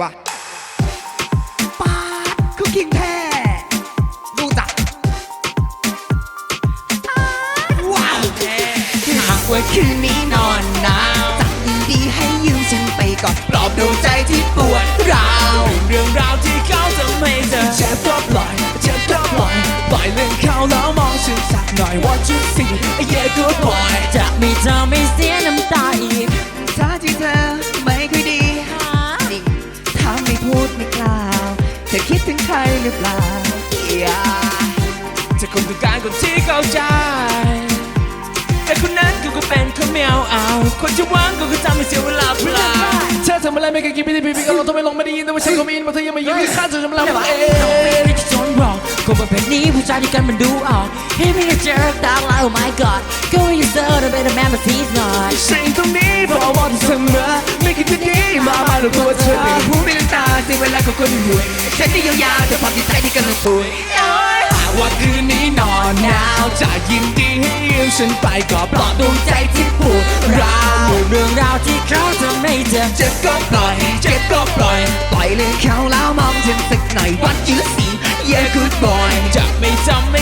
ว่ะป้าดคือคิงแท้ดูจ้ะว้าวหากว่าคืนนี้นอนหนาวจักยินดีให้ยืมฉันไปก่อนปลอบดวงใจที่ปวดร้าวเรื่องราวที่เขาทำให้เธอเจ็บก็ปล่อยเจ็บก็ปล่อยปล่อยเรื่องเขาแล้วมองฉันสักหน่อย What you see yeah good boy จะไม่ทำให้เสีย เธอคิดถึงใครหรือเปล่าอย่าจะคงต้องการคนที่เข้าใจ แต่คนนั้นก็ก็เป็นคนไม่เอาเอา คนที่หว่างก็ก็ทำให้เสียเวลาเปล่าเธอทำอะไรไม่เคยคิดไม่ได้พี่พี่ก็ลองทำไมลงไม่ได้ยินแต่ว่าฉันก็มีนมาเธอยังไม่ยินค่าเธอจำลำเองไม่ที่จนบอกคนประเภทนี้ผู้ชายที่กันมันดูออกให้ไม่ได้เจอตาลาย oh my god go you sir the better man but he's not สิ่งตรงนี้ เสียเวลาของคนห่วยฉันที่ยาวๆเธอความจิตใจที่กำลังป่วยหากว่าคืนนี้นอนหนาวจะยินดีให้ยืมฉันไปก็ปลอบดวงใจที่ปวดร้าวเรื่องราวที่เขาทำให้เธอเจ็บก็ปล่อยเจ็บก็ปล่อยปล่อยเลยเขาแล้วมองฉันสักหน่อย What you see yeah good boy จะไม่ทำ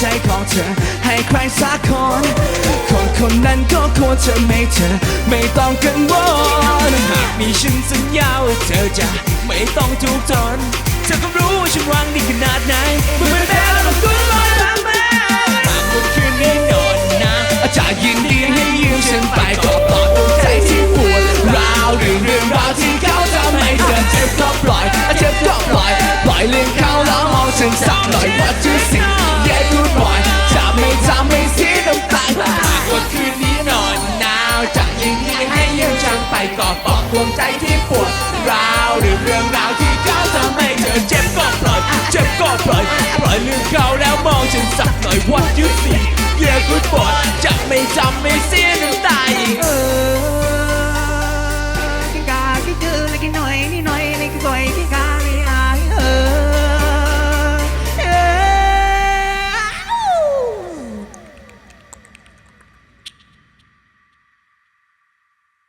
ใจของเธอ ให้ใครสักคน คนคนนั้นก็ควรจะไม่เธอ ไม่ต้องกังวลหากมีฉันสัญญาว่าเธอจะไม่ต้องทุกข์ทนาว